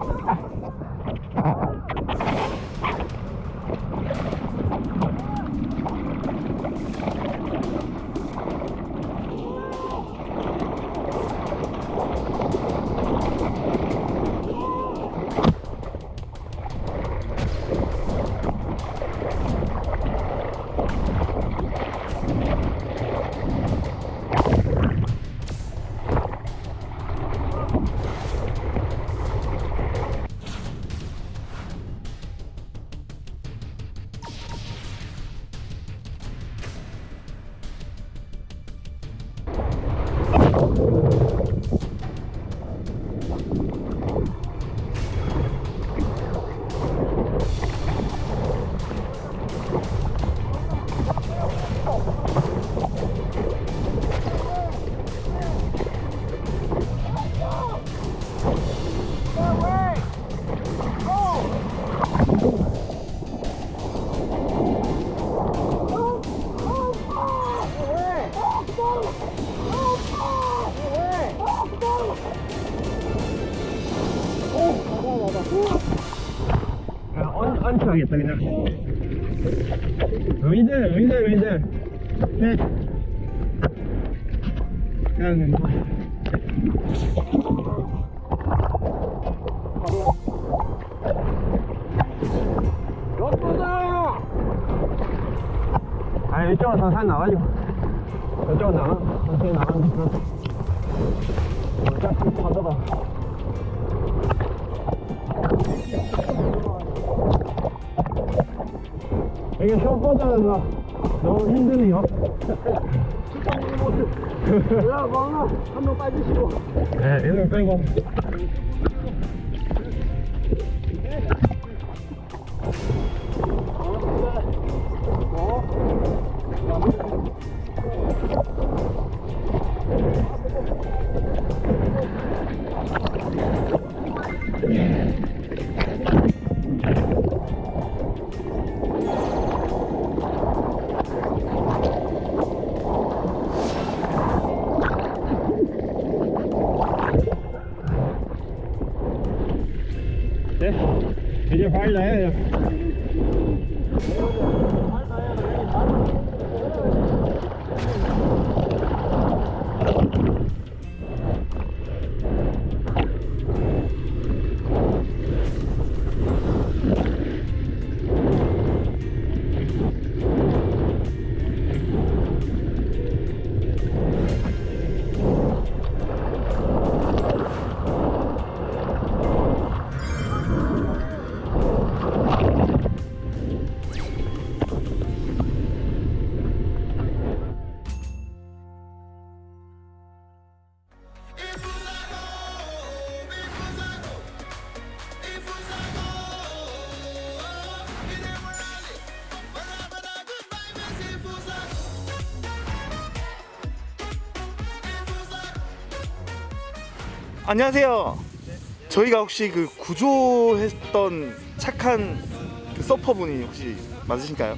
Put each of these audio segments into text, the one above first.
Ha ha. 안, 안치하겠다 그냥 의인들 의인들 의인들 네. 그냥 뭐. 아 이쪽은 산산 나가지고 이쪽은 나가. 천천히 나가면 돼 어차피 파도가 이게 쇼포자가 너무 힘드네요. 야, 망아, 한명 빠지시고. 네, 얘는 빼고. 안녕하세요. 저희가 혹시 그 구조했던 착한 그 서퍼분이 혹시 맞으신가요?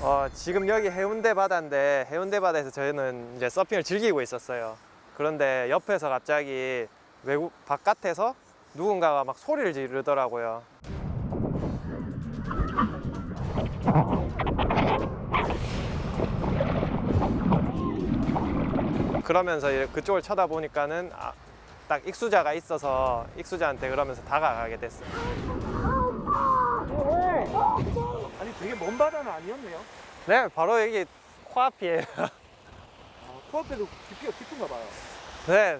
어, 지금 여기 해운대 바다인데 해운대 바다에서 저희는 이제 서핑을 즐기고 있었어요. 그런데 옆에서 갑자기 외국 바깥에서 누군가가 막 소리를 지르더라고요. 그러면서 이제 그쪽을 쳐다보니까는 아, 딱 익수자가 있어서 익수자한테 그러면서 다가가게 됐어요. 아니, 되게 먼 바다는 아니었네요. 네, 바로 여기 코앞이에요. 아, 코앞에도 깊이가 깊은가 봐요. 네,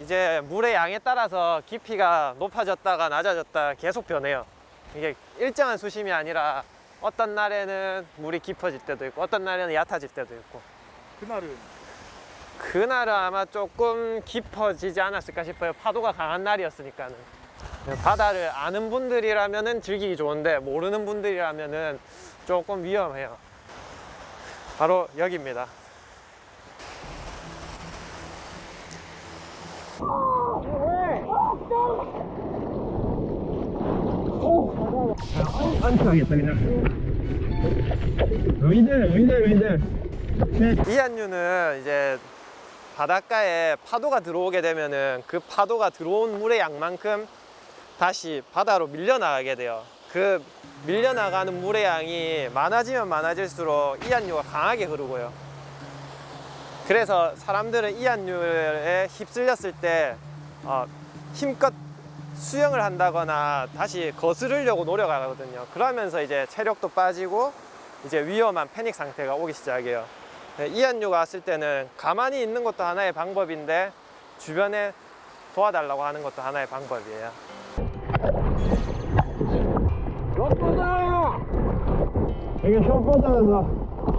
이제 물의 양에 따라서 깊이가 높아졌다가 낮아졌다 계속 변해요. 이게 일정한 수심이 아니라 어떤 날에는 물이 깊어질 때도 있고 어떤 날에는 얕아질 때도 있고 그날은 그날은 아마 조금 깊어지지 않았을까 싶어요. 파도가 강한 날이었으니까는. 네, 바다를 아는 분들이라면은 즐기기 좋은데 모르는 분들이라면은 조금 위험해요. 바로 여기입니다. 안치하겠다 그냥 의인들 의인들 네 이한류는 이제 바닷가에 파도가 들어오게 되면은 그 파도가 들어온 물의 양만큼 다시 바다로 밀려나가게 돼요. 그 밀려나가는 물의 양이 많아지면 많아질수록 이한류가 강하게 흐르고요. 그래서 사람들은 이한류에 휩쓸렸을 때 어, 힘껏 수영을 한다거나 다시 거스르려고 노력하거든요. 그러면서 이제 체력도 빠지고 이제 위험한 패닉 상태가 오기 시작해요. 네, 이한류가 왔을 때는 가만히 있는 것도 하나의 방법인데 주변에 도와달라고 하는 것도 하나의 방법이에요. 이게 쇼포자가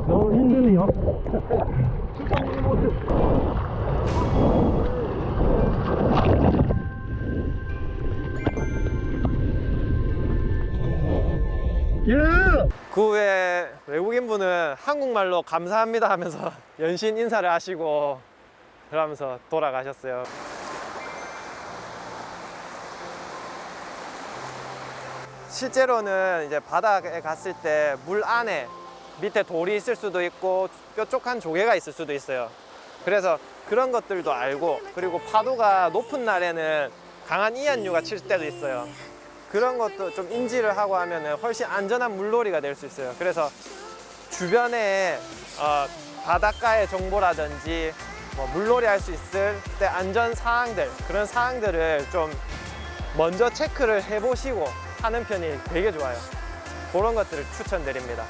너무 힘드네요. 그 후에 외국인 분은 한국말로 감사합니다 하면서 연신 인사를 하시고 그러면서 돌아가셨어요. 실제로는 이제 바다에 갔을 때 물 안에 밑에 돌이 있을 수도 있고 뾰족한 조개가 있을 수도 있어요. 그래서 그런 것들도 알고 그리고 파도가 높은 날에는 강한 이안류가 칠 때도 있어요. 그런 것도 좀 인지를 하고 하면은 훨씬 안전한 물놀이가 될 수 있어요. 그래서 주변에 어, 바닷가의 정보라든지 뭐 물놀이 할 수 있을 때 안전 사항들 그런 사항들을 좀 먼저 체크를 해보시고 하는 편이 되게 좋아요. 그런 것들을 추천드립니다.